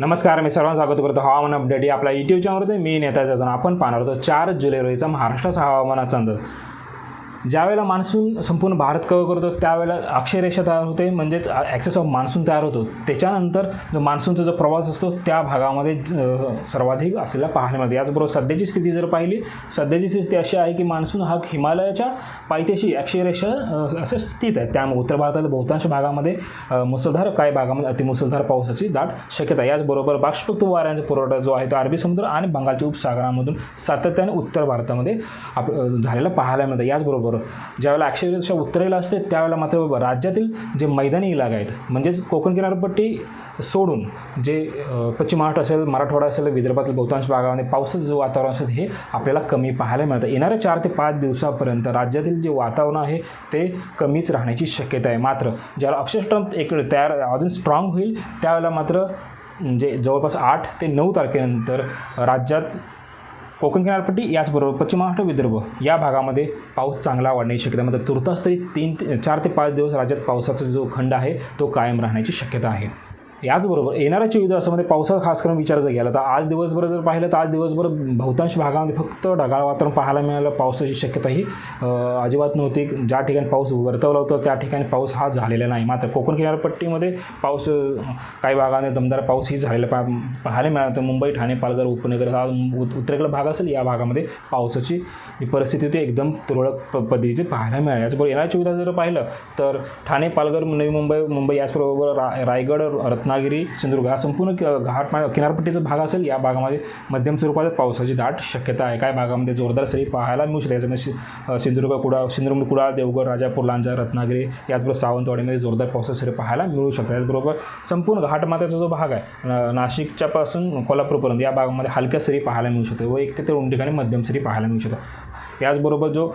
नमस्कार मी सर्वांना स्वागत करतो हवामान अपडेट या आपल्या युट्यूब चॅनलवरती मी नेता जातो आपण पाहणार होतो चार जुलै रोजीचा महाराष्ट्राचा हवामानाचा अंदाज. ज्यावेळेला मान्सून संपूर्ण भारत कव्हर करतो त्यावेळेला अक्षयरेषा तयार होते. म्हणजेच ॲक्सेस ऑफ मान्सून तयार होतो. त्याच्यानंतर जो मान्सूनचा जो प्रवास असतो त्या भागामध्ये सर्वाधिक असलेला पाहायला मिळते याचबरोबर सध्याची स्थिती जर पाहिली सध्याची स्थिती अशी आहे की मान्सून हा हिमालयाच्या पायथ्याशी अक्षयरेषा असं असे स्थित आहे. त्यामुळे उत्तर भारतातील बहुतांश भागामध्ये मुसळधार काही भागामध्ये अतिमुसळधार पावसाची दाट शक्यता आहे. याचबरोबर बाष्पक्त वाऱ्यांचा पुरवठा जो आहे तो अरबी समुद्र आणि बंगालच्या उपसागरामधून सातत्याने उत्तर भारतामध्ये आप झालेला पाहायला मिळतं. याचबरोबर ज्यावेळेला अक्षरशः उत्तरेला असते त्यावेळेला मात्र राज्यातील जे मैदानी इलाका आहेत म्हणजेच कोकण किनारपट्टी सोडून जे पश्चिम महाराष्ट्र असेल मराठवाडा असेल विदर्भातील बहुतांश भागामध्ये पावसाचं जे वातावरण असेल हे आपल्याला कमी पाहायला मिळतं. येणाऱ्या चार ते पाच दिवसापर्यंत राज्यातील जे वातावरण आहे ते कमीच राहण्याची शक्यता आहे. मात्र ज्याला अक्षरशः एक तयार अजून स्ट्रॉंग होईल त्यावेळेला मात्र म्हणजे जवळपास आठ ते नऊ तारखेनंतर राज्यात कोकण किनारपट्टी याचबरोबर पश्चिम महाराष्ट्र विदर्भ. या भागामध्ये पाऊस चांगला वाढण्याची शक्यता म्हणजे तुर्तास तरी तीन ते चार ते पाच दिवस राज्यात पावसाचा जो खंड आहे तो कायम राहण्याची शक्यता आहे. याचबरोबर येणाऱ्या चोवीस तासामध्ये पावसाचा खास करून विचार जर गेला तर आज दिवसभर जर पाहिलं तर आज दिवसभर बहुतांश भागामध्ये फक्त ढगाळ वातावरण पाहायला मिळालं. पावसाची शक्यता ही अजिबात नव्हती. ज्या ठिकाणी पाऊस वर्तवला होता त्या ठिकाणी पाऊस हा झालेला नाही. मात्र कोकण किनारपट्टीमध्ये पाऊस काही भागामध्ये दमदार पाऊस ही झालेला पा पाहायला मिळाला. तर मुंबई ठाणे पालघर उपनगर हा उत- भाग असेल या भागामध्ये पावसाची परिस्थिती होती. एकदम तुरळक प- पद्धतीची पाहायला मिळाली. याचबरोबर येणाऱ्या चोवीस तास जर पाहिलं तर ठाणे पालघर नवी मुंबई मुंबई याचबरोबर रा रायगड रत्नागिरी सिंधुदुर्ग हा संपूर्ण घाट किनारपट्टीचा भाग असेल या भागामध्ये मध्यम स्वरूपात पावसाची दाट शक्यता आहे. काय भागामध्ये जोरदार सरी पाहायला मिळू शकते याच्यामध्ये सिंधुदुर्ग कुडा सिंधुदुर्ग कुडाळ देवगड राजापूर लांजा रत्नागिरी याचबरोबर सावंतवाडीमध्ये जोरदार पावसाची सरी पाहायला मिळू शकते त्याचबरोबर संपूर्ण घाटमाथ्याचा जो भाग आहे न- नाशिकच्या पासून कोल्हापूरपर्यंत या भागामध्ये हलक्या सरी पाहायला मिळू शकते व एक ते दोन ठिकाणी मध्यम सरी पाहायला मिळू शकतात. याचबरोबर जो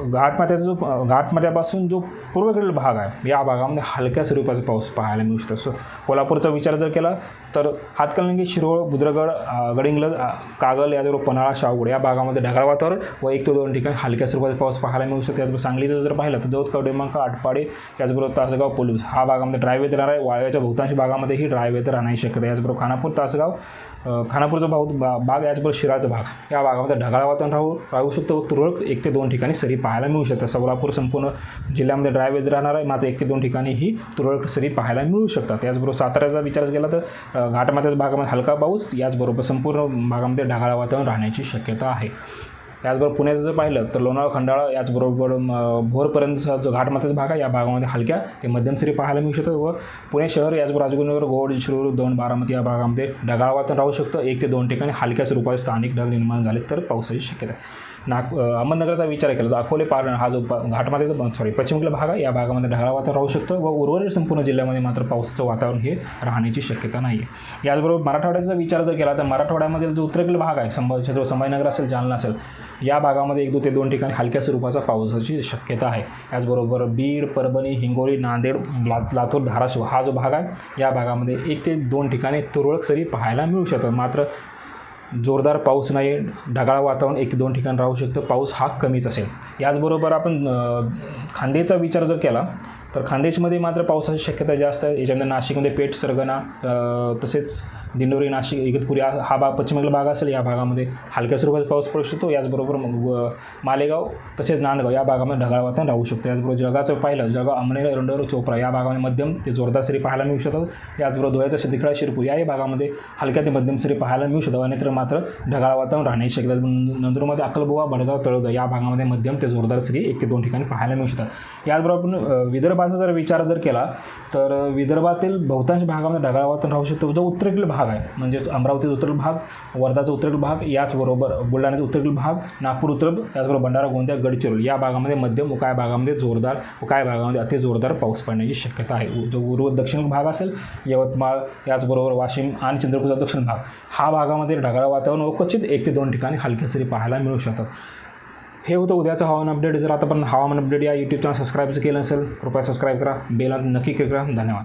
घाटमाथ्याचा जो घाटमाथ्यापासून जो पूर्वेकडील भाग आहे या भागामध्ये हलक्या स्वरूपाचा पाऊस पाहायला मिळू शकतो. सो कोल्हापूरचा विचार जर केला तर हातकलंगी शिरोळ बुद्रगड गडिंगलज कागल याचबरोबर पन्हाळा शाहूगड या भागामध्ये ढगाळ वातावरण व एक ते दोन ठिकाणी हलक्या स्वरूपाचा पाऊस पाहायला मिळू शकतो. त्याचबरोबर सांगलीचं जर पाहिलं तर जवळ कवडेमांक आटपाडे याचबरोबर तासगाव पोलूस हा भागामध्ये ड्राय वेदर राहणार आहे. वाळव्याच्या बहुतांश भागामध्येही ड्राय वेदर राहण्याची शक्यता याचबरोबर खानापूर तासगाव खानापूरचा भाग बा बाग याचबरोबर शिराचा भाग. या भागामध्ये ढगाळ वातावरण राहू राहू शकतो व तुरळक एक ते दोन ठिकाणी सरी पाहायला मिळू शकतात. सोलापूर संपूर्ण जिल्ह्यामध्ये ड्राय वेदर राहणार आहे मात्र एक ते दोन ठिकाणी ही तुरळक सरी पाहायला मिळू शकतात. त्याचबरोबर साताऱ्याचा विचार केला तर अ, घाटमाथ्याच्या भागामध्ये हलका पाऊस याचबरोबर संपूर्ण भागामध्ये ढगाळ वातावरण राहण्याची शक्यता आहे. त्याचबरोबर पुण्याचं जर पाहिलं तर लोणावळा खंडाळा याचबरोबर भोरपर्यंतचा जो घाटमाथ्याचा भाग आहे या भागामध्ये हलक्या ते मध्यम सरी पाहायला मिळू शकतं व पुणे शहर याचबरोबर राजगुरुनगर गोड शिरूर दोन बारामती या भागामध्ये ढगाळ वातावरण राहू शकतं. एक ते दोन ठिकाणी हलक्या स्वरूपाचे स्थानिक ढग निर्माण झाले तर पावसाची शक्यता आहे. नाग अहमदनगरचा विचार केला. तर अकोले पारण हा जो घाटमातेचा सॉरी पश्चिमेकडील भाग आहे या भागामध्ये ढगाळ वातावरण राहू शकतं व उर्वरित संपूर्ण जिल्ह्यामध्ये मात्र पावसाचं वातावरण हे राहण्याची शक्यता नाही. आहे याचबरोबर मराठवाड्याचा विचार जर केला तर मराठवाड्यामधील जो उत्तरेकडील भाग आहे संभाजी छत्रपती संभाजीनगर असेल जालना असेल या भागामध्ये एक दो ते दोन ठिकाणी हलक्या स्वरूपाचा पावसाची शक्यता आहे. याचबरोबर बीड परभणी हिंगोली नांदेड लातूर धाराशिव हा जो भाग आहे या भागामध्ये एक ते दोन ठिकाणी तुरळक सरी पाहायला मिळू शकतात. मात्र जोरदार पाऊस नाही ढगाळ वातावरण एक दोन ठिकाणी राहू शकतं. पाऊस हा कमीच असेल. याचबरोबर आपण खांदेचा विचार जर केला तर खानदेशमध्ये मात्र पावसाची शक्यता जास्त आहे. याच्यामध्ये नाशिकमध्ये पेठ सरगणा तसेच दिंडोरी नाशिक इगतपुरी हा हा भाग पश्चिमेकडील भाग असेल या भागामध्ये हलक्या स्वरूपात पाऊस पडू शकतो. याचबरोबर मग, मालेगाव तसेच नांदगाव या भागामध्ये ढगाळ वातावरण राहू शकतो. याचबरोबर जगाचं पाहिलं जगाव अमनेर रंडोर चोपडा या भागामध्ये मध्यम ते जोरदार सरी पाहायला मिळू शकतात. याचबरोबर धुळ्याचा शिंदखेडा शिरपूर याही भागामध्ये हलक्या ते मध्यम सरी पाहायला मिळू शकतात. तर मात्र ढगाळ वातावरण राहण्याची शक्यता नंदुरमध्ये अक्कलबुवा बडगाव तळोदा या भागामध्ये मध्यम ते जोरदार सरी एक ते दोन ठिकाणी पाहायला मिळू शकतात. याचबरोबर आपण विदर्भाचा जर विचार जर केला तर विदर्भातील बहुतांश भागामध्ये ढगाळ वातावरण राहू शकतो. जो उत्तरेकडील भाग आहे. म्हणजेच अमरावतीचा उत्तरेल भाग वर्धाचा उत्तरेल भाग याचबरोबर बुलढाण्याचा उत्तरेल भाग नागपूर उत्तर याचबरोबर भंडारा गोंदिया गडचिरोली. या भागामध्ये मध्यम व काय भागामध्ये जोरदार व काय भागामध्ये अति जोरदार पाऊस पडण्याची शक्यता आहे. जो पूर्व दक्षिण भाग असेल यवतमाळ याचबरोबर वाशिम आणि चंद्रपूरचा दक्षिण भाग. हा भागामध्ये ढगाळ वातावरण व क्वचित एक ते दोन ठिकाणी हलक्या सरी पाहायला मिळू शकतात. हे होतं उद्याचं हवामान अपडेट. जर आता पण हवामान अपडेट या यूट्यूब चॅनल सबस्क्राईब केलं असेल कृपया सबस्क्राईब करा. बेल नक्की क्लिक करा. धन्यवाद.